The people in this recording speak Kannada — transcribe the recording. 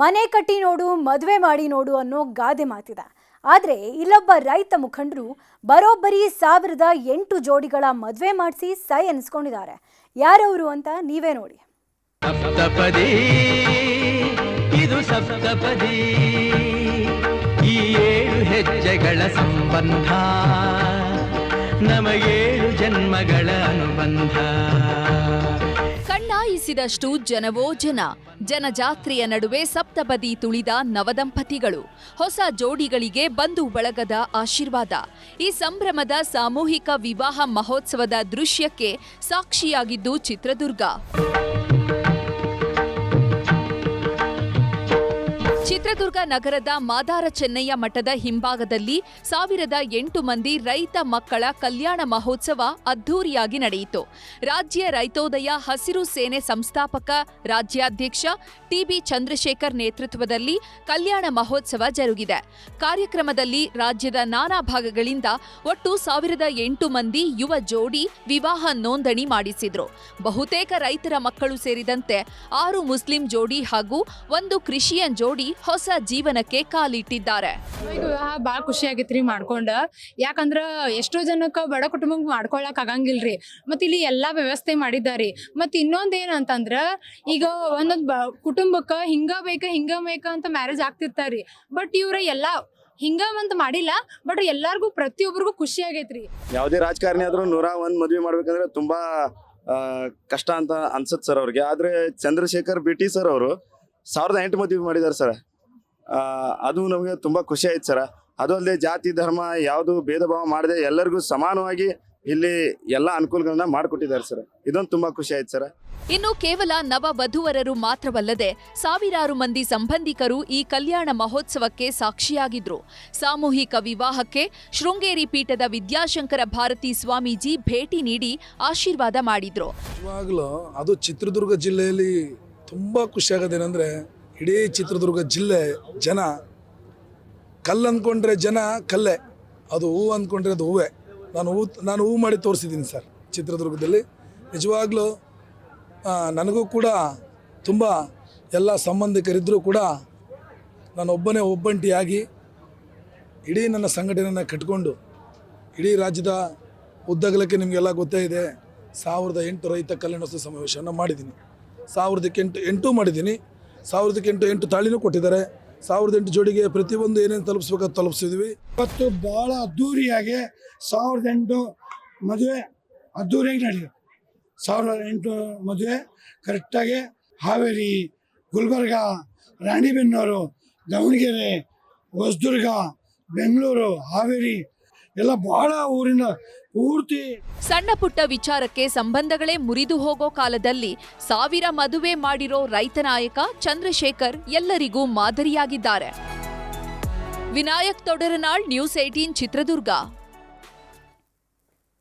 ಮನೆ ಕಟ್ಟಿ ನೋಡು, ಮದುವೆ ಮಾಡಿ ನೋಡು ಅನ್ನೋ ಗಾದೆ ಮಾತಿದೆ. ಆದರೆ ಇಲ್ಲೊಬ್ಬ ರೈತ ಮುಖಂಡರು ಬರೋಬ್ಬರಿ ಸಾವಿರದ ಎಂಟು ಜೋಡಿಗಳ ಮದುವೆ ಮಾಡಿಸಿ ಸೈ ಅನಿಸ್ಕೊಂಡಿದ್ದಾರೆ. ಯಾರವರು ಅಂತ ನೀವೇ ನೋಡಿ. ಸಪ್ತಪದಿ, ಇದು ಸಪ್ತಪದಿ. ಈ ಏಳು ಹೆಜ್ಜೆಗಳ ಸಂಬಂಧ ನಮಗೇಳು ಜನ್ಮಗಳ ಅನುಬಂಧ. ಕಣ್ಣಾಯಿಸಿದಷ್ಟು ಜನವೋ ಜನ. ಜನಜಾತ್ರೆಯ ನಡುವೆ ಸಪ್ತಪದಿ ತುಳಿದ ನವದಂಪತಿಗಳು. ಹೊಸ ಜೋಡಿಗಳಿಗೆ ಬಂಧು ಬಳಗದ ಆಶೀರ್ವಾದ. ಈ ಸಂಭ್ರಮದ ಸಾಮೂಹಿಕ ವಿವಾಹ ಮಹೋತ್ಸವದ ದೃಶ್ಯಕ್ಕೆ ಸಾಕ್ಷಿಯಾಗಿದ್ದು ಚಿತ್ರದುರ್ಗ. ಚಿತ್ರದುರ್ಗ ನಗರದ ಮಾದಾರ ಚೆನ್ನಯ್ಯ ಮಠದ ಹಿಂಭಾಗದಲ್ಲಿ ಸಾವಿರದ ಎಂಟು ಮಂದಿ ರೈತ ಮಕ್ಕಳ ಕಲ್ಯಾಣ ಮಹೋತ್ಸವ ಅದ್ಧೂರಿಯಾಗಿ ನಡೆಯಿತು. ರಾಜ್ಯ ರೈತೋದಯ ಹಸಿರು ಸೇನೆ ಸಂಸ್ಥಾಪಕ, ರಾಜ್ಯಾಧ್ಯಕ್ಷ ಟಿಬಿ ಚಂದ್ರಶೇಖರ್ ನೇತೃತ್ವದಲ್ಲಿ ಕಲ್ಯಾಣ ಮಹೋತ್ಸವ ಜರುಗಿದೆ. ಕಾರ್ಯಕ್ರಮದಲ್ಲಿ ರಾಜ್ಯದ ನಾನಾ ಭಾಗಗಳಿಂದ ಒಟ್ಟು ಸಾವಿರದ ಎಂಟು ಮಂದಿ ಯುವ ಜೋಡಿ ವಿವಾಹ ನೋಂದಣಿ ಮಾಡಿಸಿದ್ರು. ಬಹುತೇಕ ರೈತರ ಮಕ್ಕಳು ಸೇರಿದಂತೆ ಆರು ಮುಸ್ಲಿಂ ಜೋಡಿ ಹಾಗೂ ಒಂದು ಕ್ರಿಶ್ಚಿಯನ್ ಜೋಡಿ ಹೊಸ ಜೀವನಕ್ಕೆ ಕಾಲಿಟ್ಟಿದ್ದಾರೆ. ಭಾಳ ಖುಷಿ ಆಗೈತ್ರಿ ಮಾಡ್ಕೊಂಡ. ಯಾಕಂದ್ರ ಎಷ್ಟೋ ಜನಕ್ಕೆ ಬಡ ಕುಟುಂಬಕ್ಕೆ ಮಾಡ್ಕೊಳಕ್ ಆಗಂಗಿಲ್ರಿ. ಮತ್ತೆ ಇಲ್ಲಿ ಎಲ್ಲಾ ವ್ಯವಸ್ಥೆ ಮಾಡಿದ್ದಾರೆ. ಮತ್ತೆ ಇನ್ನೊಂದ್ ಏನಂತಂದ್ರ ಈಗ ಒಂದೊಂದ್ ಬ ಕುಟುಂಬಕ್ಕೆ ಹಿಂಗ ಬೇಕ ಹಿಂಗ ಬೇಕ ಅಂತ ಮ್ಯಾರೇಜ್ ಆಗ್ತಿರ್ತಾರಿ. ಬಟ್ ಇವ್ರ ಎಲ್ಲಾ ಹಿಂಗ ಅಂತ ಮಾಡಿಲ್ಲ ಬಟ್ ಎಲ್ಲಾರ್ಗು ಪ್ರತಿಯೊಬ್ಬರಿಗೂ ಖುಷಿ ಆಗೈತ್ರಿ. ಯಾವುದೇ ರಾಜಕಾರಣಿ ಆದ್ರೂ ನೂರ ಒಂದ್ ಮದ್ವೆ ಮಾಡ್ಬೇಕಂದ್ರೆ ತುಂಬಾ ಕಷ್ಟ ಅಂತ ಅನ್ಸುತ್ತೆ ಸರ್ ಅವ್ರಿಗೆ. ಆದ್ರೆ ಚಂದ್ರಶೇಖರ್ ಬಿ ಟಿ ಸರ್ ಅವರು ಸಾವಿರದ ಎಂಟು ಮದ್ವೆ ಮಾಡಿದ್ದಾರೆ ಸರ್. ಅದು ನಮಗೆ ತುಂಬ ಖುಷಿ ಆಯ್ತು ಸರ್. ಅದು ಅಲ್ಲದೆ ಜಾತಿ ಧರ್ಮ ಯಾವುದು ಭೇದ ಭಾವ ಮಾಡದೆ ಎಲ್ಲರಿಗೂ ಸಮಾನವಾಗಿ ಇಲ್ಲಿ ಎಲ್ಲ ಅನುಕೂಲಗಳನ್ನ ಮಾಡಿಕೊಟ್ಟಿದ್ದಾರೆ ಸರ್. ಇದೊಂದು ತುಂಬಾ ಖುಷಿ ಆಯ್ತು ಸರ್. ಇನ್ನು ಕೇವಲ ನವ ವಧುವರರು ಮಾತ್ರವಲ್ಲದೆ ಸಾವಿರಾರು ಮಂದಿ ಸಂಬಂಧಿಕರು ಈ ಕಲ್ಯಾಣ ಮಹೋತ್ಸವಕ್ಕೆ ಸಾಕ್ಷಿಯಾಗಿದ್ರು. ಸಾಮೂಹಿಕ ವಿವಾಹಕ್ಕೆ ಶೃಂಗೇರಿ ಪೀಠದ ವಿದ್ಯಾಶಂಕರ ಭಾರತಿ ಸ್ವಾಮೀಜಿ ಭೇಟಿ ನೀಡಿ ಆಶೀರ್ವಾದ ಮಾಡಿದ್ರು. ಅದು ಚಿತ್ರದುರ್ಗ ಜಿಲ್ಲೆಯಲ್ಲಿ ತುಂಬ ಖುಷಿಯಾಗೋದೇನೆಂದರೆ ಇಡೀ ಚಿತ್ರದುರ್ಗ ಜಿಲ್ಲೆ ಜನ, ಕಲ್ಲು ಅಂದ್ಕೊಂಡ್ರೆ ಜನ ಕಲ್ಲೆ. ಅದು ಹೂವು ಅಂದ್ಕೊಂಡ್ರೆ ಅದು ಹೂವೇ. ನಾನು ಹೂ, ನಾನು ಹೂವು ಮಾಡಿ ತೋರಿಸಿದ್ದೀನಿ ಸರ್ ಚಿತ್ರದುರ್ಗದಲ್ಲಿ. ನಿಜವಾಗ್ಲೂ ನನಗೂ ಕೂಡ ತುಂಬ ಎಲ್ಲ ಸಂಬಂಧಿಕರಿದ್ದರೂ ಕೂಡ ನಾನೊಬ್ಬನೇ ಒಬ್ಬಂಟಿಯಾಗಿ ಇಡೀ ನನ್ನ ಸಂಘಟನೆಯನ್ನು ಕಟ್ಕೊಂಡು ಇಡೀ ರಾಜ್ಯದ ಉದ್ದಗಲಕ್ಕೆ ನಿಮಗೆಲ್ಲ ಗೊತ್ತೇ ಇದೆ, ಸಾವಿರದ ಎಂಟು ರೈತ ಕಲ್ಯಾಣೋತ್ಸವ ಸಮಾವೇಶವನ್ನು ಮಾಡಿದ್ದೀನಿ. ಸಾವಿರದಕ್ಕೆ ಎಂಟು ಎಂಟು ಮಾಡಿದ್ದೀನಿ. ಸಾವಿರದಕ್ಕೆ ಎಂಟು ಎಂಟು ತಾಳಿನೂ ಕೊಟ್ಟಿದ್ದಾರೆ. ಸಾವಿರದ ಎಂಟು ಜೋಡಿಗೆ ಪ್ರತಿಯೊಂದು ಏನೇನು ತಲುಪಿಸ್ಬೇಕು ತಲುಪಿಸಿದ್ವಿ. ಇವತ್ತು ಭಾಳ ಅದ್ಧೂರಿಯಾಗಿ ಸಾವಿರದ ಎಂಟು ಮದುವೆ ಅದ್ಧೂರಿಯಾಗಿ ನಡೆಯಿತು ಸಾವಿರದ ಎಂಟು ಮದುವೆ ಕರೆಕ್ಟಾಗಿ ಹಾವೇರಿ, ಗುಲ್ಬರ್ಗ ರಾಣಿಬೆನ್ನೂರು ದಾವಣಗೆರೆ, ಹೊಸದುರ್ಗ, ಬೆಂಗಳೂರು, ಹಾವೇರಿ ಎಲ್ಲ ಬಹಳ ಊರಿನ ಪೂರ್ತಿ ಸಣ್ಣ ಪುಟ್ಟ ವಿಚಾರಕ್ಕೆ ಸಂಬಂಧಗಳೇ ಮುರಿದು ಹೋಗೋ ಕಾಲದಲ್ಲಿ ಸಾವಿರ ಮದುವೆ ಮಾಡಿರೋ ರೈತ ನಾಯಕ ಚಂದ್ರಶೇಖರ್ ಎಲ್ಲರಿಗೂ ಮಾದರಿಯಾಗಿದ್ದಾರೆ. Vinayak Todaranal, news eighteen Chitradurga.